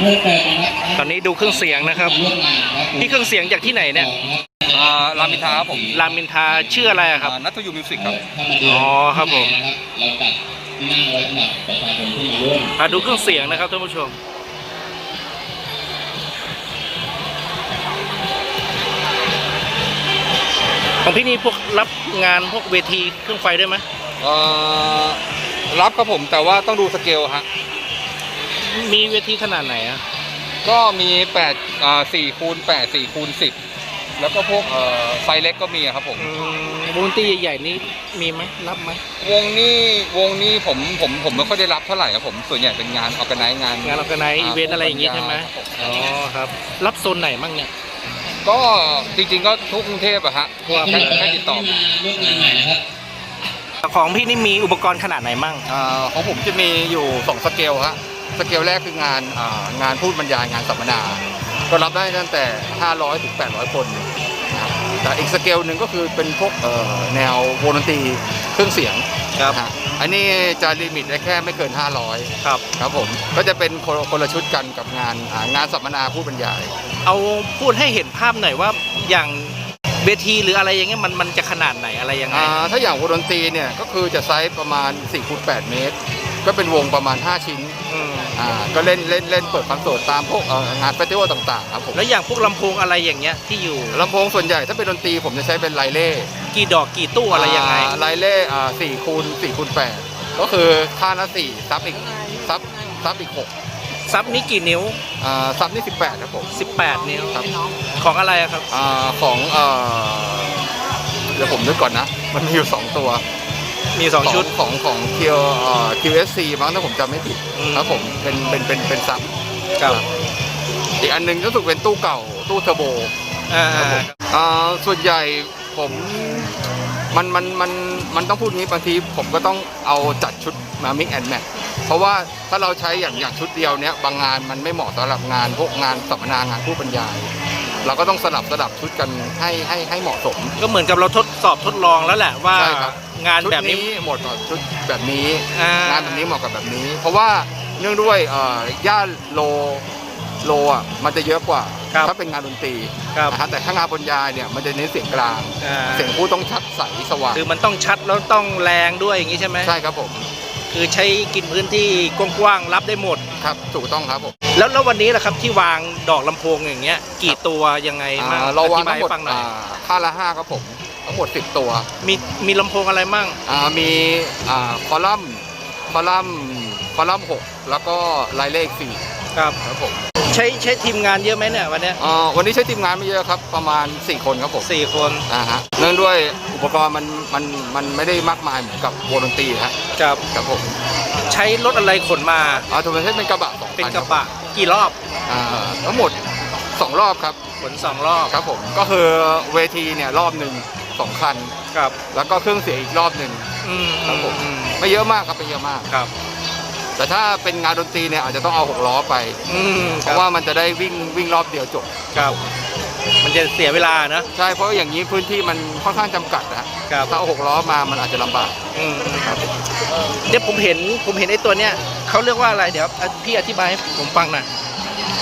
เพิ่มเติมนะครับตอนนี้ดูเครื่องเสียงนะครับร่วมงานครับพี่เครื่องเสียงจากที่ไหนเนี่ยอ่ารามอินทราครับผมรามินทราชื่ออะไรอะครับอ่านัทยูมิวสิกครับเข้ามาดูอ๋อครับผมนะครับเราจัดที่นั่งไว้สำหรับประชาชนที่มาร่วมมาดูเครื่องเสียงนะครับท่านผู้ชม ของพี่นี่พวกรับงานพวกเวทีเครื่องไฟได้วยไหมเอ่อรับครับผมแต่ว่าต้องดูสเกลฮะ มีเวทีขนาดไหนอะก็มี8อ่า4คูณ8 4คูณ10 แล้วก็พวกเอ่อไฟเล็กก็มีอะครับผม อืมวงดนตรีใหญ่ๆนี่มีไหมรับไหม วงนี้วงนี้ผมผมผมไม่ค่อยได้รับเท่าไหร่ครับผม ส่วนใหญ่เป็นงานออกกันไนงานงานออกไนอีเวนต์อะไรอย่างงี้ใช่ไหมครับผมอ๋อครับ รับโซนไหนมั่งเนี่ย ก็จริงๆก็ทุกกรุงเทพอะฮะแค่แค่ติดต่อมาร่วมงานใหม่นะครับของพี่นี่มีอุปกรณ์ขนาดไหนมั่ง อ่าของผมจะมีอยู่สองสเกลฮะ สเกลแรกคืองานอ่างานพูดบรรยายงานสัมมนา ก็รับได้ตั้งแต่ 500ถึง800 คนนะครับแต่อีกสเกลหนึ่งก็คือเป็นพวกเอ่อแนววงดนตรีเครื่องเสียงครับนะฮะอันนี้จะลิมิตได้แค่ไม่เกิน 500 ครับ ครับผมก็จะเป็นคนคนละชุดกันกับงานอ่างานสัมมนาผู้บรรยาย เอาพูดให้เห็นภาพหน่อยว่าอย่างเวทีหรืออะไรอย่างเงี้ยมันมันจะขนาดไหนอะไรยังไง อ่าถ้าอย่างวงดนตรีเนี่ยก็คือจะไซส์ประมาณ4คูณ8เมตร ก็เป็นวงประมาณ 5 ชิ้นอืมอ่าก็เล่นเล่นเล่นเปิดคอนเสิร์ตตามพวกเอ่องานเฟสติวัลต่างๆครับผมแล้วอย่างพวกลำโพงอะไรอย่างเงี้ยที่อยู่ลำโพงส่วนใหญ่ถ้าเป็นดนตรีผมจะใช้เป็นไลเล่กี่ดอกกี่ตู้อะไรยังไงไลเล่อ่าสี่คูณสี่คูณแปดก็คือค่าละสี่ซับอีกซับซับอีกหกซับนี้กี่นิ้วอ่าซับนี่สิบแปดครับผม18นิ้วครับของอะไรอะครับอ่าของเอ่อเดี๋ยวผมนึกก่อนนะ มันมีอยู่สองตัว มี2ชุด ของของของ Q เอ่อ QSC มั้งถ้าผมจำไม่ผิดอืม ครับผมเป็นเป็นเป็นเป็นซับครับอีกอันหนึงก็รู้สึกเป็นตู้เก่าตู้เทอร์โบ อ่าครับผมอ่าส่วนใหญ่ผมมันมันมันมันต้องพูดงี้บางทีผมก็ต้องเอาจัดชุดมา mix and match เพราะว่าถ้าเราใช้อย่างอย่างชุดเดียวเนี้ยบางงานมันไม่เหมาะสำหรับงานพวกงานสัมมนางานผู้บรรยาย เราก็ต้องสลับสลับชุดกันให้ให้ให้เหมาะสม ก็เหมือนกับเราทดสอบทดลองแล้วแหละว่า ใช่ครับ งานชุดแบบนี้ นี้เหมาะกับชุดแบบนี้ อ่าง งานแบบนี้เหมาะกับแบบนี้ เพราะว่าเนื่องด้วยเอ่อย่าโลโลอะมันจะเยอะกว่าครับ ถ้าเป็นงานดนตรีครับนะฮะแต่ถ้างานบรรยายเนี่ยมันจะเน้นเสียงกลาง อ่าเสียงพูดต้องชัดใสสว่างคือมันต้องชัดแล้วต้องแรงด้วยอย่างนี้ใช่ไหมใช่ครับผม คือใช้กินพื้นที่กว้างๆรับได้หมด ครับ ถูกต้องครับผมแล้วแล้ววันนี้แหละครับที่วางดอกลำโพงอย่างเงี้ย กี่ตัวยังไงบ้างอ่าเราวางอธิบทั้ยงหมดให้ฟังหน่อยอ่าค่าละห้าครับผมทั้งหมด10ตัวมีมีลำโพงอะไรมั่ง อ่ามีอ่าคอลัมน์คอลัมน์คอลัมน์หกแล้วก็ลายเลขสี่ครับ ครับผมใช้ใช้ทีมงานเยอะไหมเนี่ยวันเนี้ยอ่าวันนี้ใช้ทีมงานไม่เยอะครับ ประมาณ 4 คนครับผมสี่คนอ่าฮะเนื่องด้วยอุปกรณ์มันมันมันไม่ได้มากมายเหมือนกับวงดนตรีฮะครับครับผมใช้รถอะไรขนมาอ่าถูกเป็นเป็นกระบะสองเป็นคันกระบะกี่รอบอ่าทั้งหมดสองรอบครับขนสองรอบครับผมก็คือเวทีเนี่ยรอบหนึ่งสองคัน ครับแล้วก็เครื่องเสียงอีกรอบหนึ่ง อืมครับผม อืมไม่เยอะมากครับไม่เยอะมาก ครับ แต่ถ้าเป็นงานดนตรีเนี่ยอาจจะต้องเอาหกล้อไป อืมเพคบราะว่ามันจะได้วิ่งวิ่งรอบเดียวจบ ครับมันจะเสียเวลานะ ใช่ เพราะอย่างนี้พื้นที่มันค่อนข้างจำกัดนะฮะครับ ถ้าเอาหกล้อมามันอาจจะลำบาก อืมเดี๋ยวผมเห็นผมเห็นไอ้ตัวเนี้ยเขาเรียกว่าอะไรเดี๋ยวอะพี่อธิบายให้ผมฟังหน่อย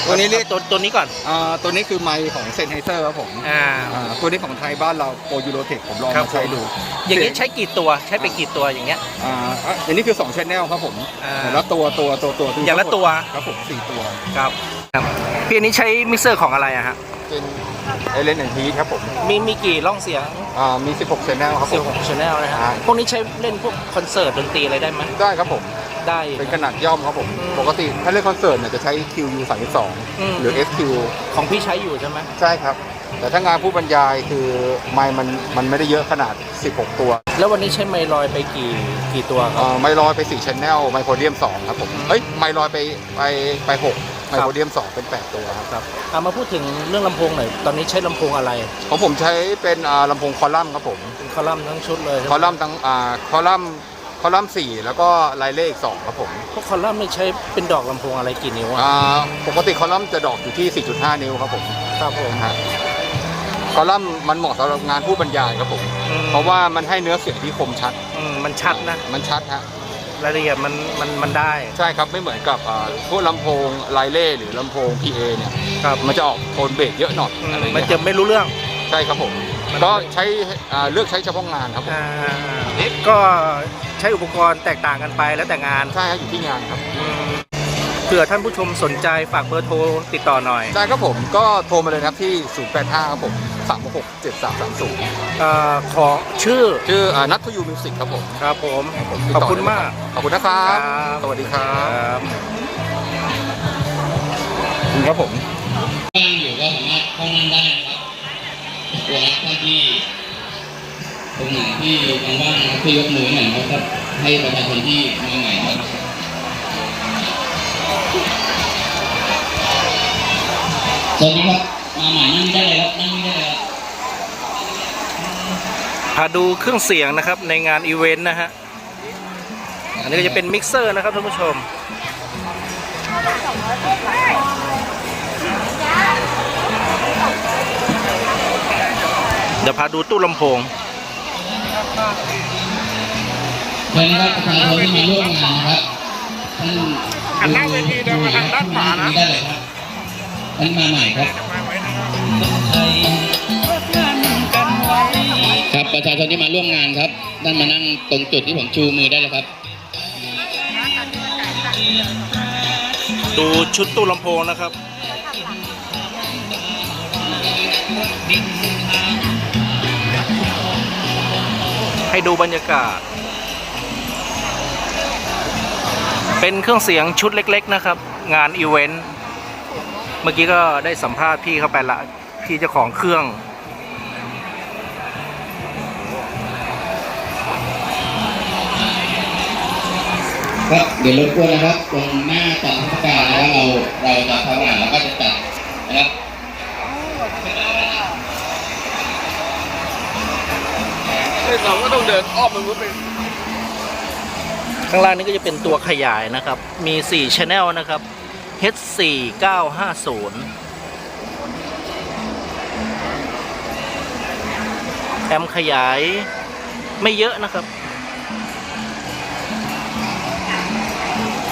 ตัวนี้เรียกตัวตัวนี้ก่อนอ่าตัวนี้คือไมค์ของเซนไฮเซอร์ครับผมอ่าอ่าตัวนี้ของไทยบ้านเราโปรยูโรเทคผมลองครับมาใช้ดูอย่างนี้ใช้กี่ตัวใช้ไปกี่ตัวอย่างเงี้ย อ่าอะอันนี้คือ2 channel ครับผมอ่าแล้วตัวตัวตัวตัวคือย่างละตัว ครับผมสี่ตัว ครับครับพี่อันนี้ใช้มิกเซอร์ของอะไรอะฮะเป็นเอเลนแอนทีครับผมมีมีกี่ร่องเสียงอ่ามี 16 channel ครับผม 16 channel นะฮะใช่ พวกนี้ใช้เล่นพวกคอนเสิร์ตดนตรีอะไรได้ไหมได้ครับผม ได้เป็นขนาดย่อมครับผม อืมปกติถ้าเล่นคอนเสิร์ตเนี่ยจะใช้ QU อืม 32หรือ SQ ของพี่ใช้อยู่ใช่ไหมใช่ครับ แต่ถ้างานผู้บรรยายคือไมค์มันมันไม่ได้เยอะขนาด 16 ตัวแล้ววันนี้ใช้ไมลอยไปกี่กี่ตัวครัเอ่บอไมค์ลอยไป4 channel ไมโครเดียม2ครับผมเอ้ยไมค์ลอยไปไปไป6ไมโครเดียม2เป็น 8 ตัวครับ ครับเอามาพูดถึงเรื่องลำโพงหน่อย ตอนนี้ใช้ลำโพงอะไร ของผมใช้เป็นอ่าลำโพงคอลัมน์ครับผม เป็นคอลัมน์ทั้งชุดเลยคอลัมน์ทั้งอ่าคอลัมน์ คอลัมน์4แล้วก็ลายเลข2ครับผมพวกคอลัมน์นี่ใช้เป็นดอกลำโพงอะไรกี่นิ้วอะอ่าปกติคอลัมน์จะดอกอยู่ที่ 4.5 นิ้วครับผมครับผมนะฮะคอลัมน์มันเหมาะสำหรับงานผู้บรรยายครับผม อืมเพราะว่ามันให้เนื้อเสียงที่คมชัด อืมมันชัดนะมันชัดฮะ รายละเอียดมันมันมันได้ใช่ครับไม่เหมือนกับอ่าพวกลำโพงไลเล่หรือลำโพง PA เนี่ยครับมันจะออกโทนเบสเยอะหน่อยอืมอะไรมันเงี้ยจะไม่รู้เรื่อง ใช่ครับผม มัน ก็ใช้อ่าเลือกใช้เฉพาะงานครับผมอ่าก็ ใช้อุปกรณ์แตกต่างกันไปแล้วแต่งานใช่ครับอยู่ที่งานครับอืมเผื่อท่านผู้ชมสนใจฝากเบอร์โทรติดต่อหน่อยใช่ครับผมก็โทรมาเลยนะครับที่ 085ครับผม366 7330เอ่อของชื่อชื่ออ่านัททูยูมิวสิกครับผม ครับผมติดขอบต่คุณมาก ขอบคุณนะครับ ครับ สวัสดีครับ ครับขอบคุณครับผม ที่ว่างๆนะครับที่ยกมือหน่อยนะครับ ให้ประชาชนที่มาใหม่นะครับสวัสดีครับมาใหม่นั่งได้เลยครับนั่งได้เลยครับพาดูเครื่องเสียงนะครับในงานอีเวนต์นะฮะอันนี้ก็จะเป็นมิกเซอร์นะครับท่านผู้ชมเดี๋ยวพาดูตู้ลำโพง เชิญนะครับประชาชนที่มาร่วมงานนะครับท่านหันหน้าเวทีเดินมาทางด้านขวานะได้เลยครับท่านมาใหม่ครับครับประชาชนที่มาร่วมงานครับท่านมานั่งตรงจุดที่ผมชูมือได้เลยครับ ดูชุดตู้ลำโพงนะครับ ให้ดูบรรยากาศ เป็นเครื่องเสียงชุดเล็ก ๆ นะครับ งานอีเวนต์เมื่อกี้ก็ได้สัมภาษณ์พี่เข้าไปละพี่เจ้าของเครื่อง ครับเดี๋ยวรบกวนนะครับ ตรงหน้าตอนเทศกาลแล้วเราเราจะทำงานแล้วก็จะจัดนะครับ เราก็ต้องเดินอ้อมมันก็เป็นข้างล่างนี้ก็จะเป็นตัวขยายนะครับ มี4 Channel นะครับ H4950 แอมขยายไม่เยอะนะครับ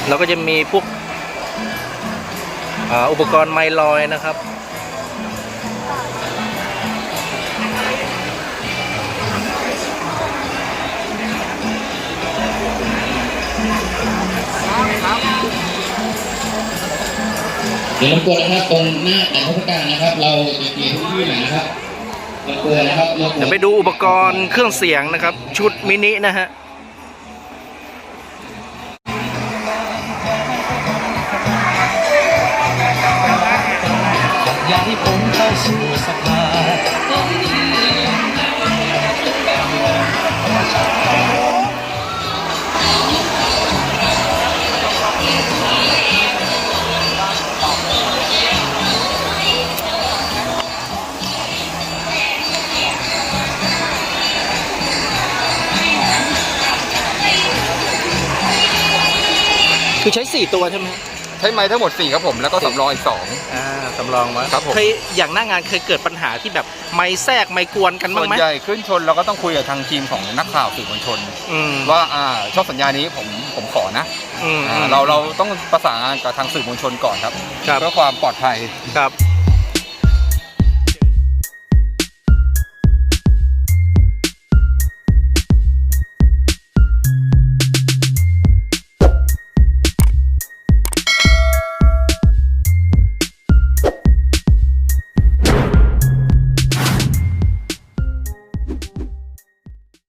แล้วก็จะมีพวกออุปกรณ์ไมลอยนะครับ เดี๋ยวรบกวนนะครับตรงหน้าแต่เทศกาลนะครับ เราจะเปลี่ยนที่หน่อยนะครับรบกวนนะครับรบกวนเดี๋ยวไปดูอุปกรณ์เครื่องเสียงนะครับ ชุดมินินะฮะอยากให้ผมเข้าสู่สภา คือใช้ 4 ตัวใช่ไหมใช้ไม้ทั้งหมด 4 ครับผม แล้วก็สำรองอีกอ่าสำรองไว้ครับผม เคยอย่างหน้างานเคยเกิดปัญหาที่แบบไม้แทรกไม้กวนกัน2บ้าส่งวนไหมใหญ่ขึ้นชนเราก็ต้องคุยกับทางทีมของนักข่าวสื่อมวลชน อืมว่าอ่าชอบสัญญานี้ผมผมขอนะอืมอ่าเราเราต้องประสานงานกับทางสื่อมวลชนก่อนครับครับเพื่อความปลอดภัย ครับ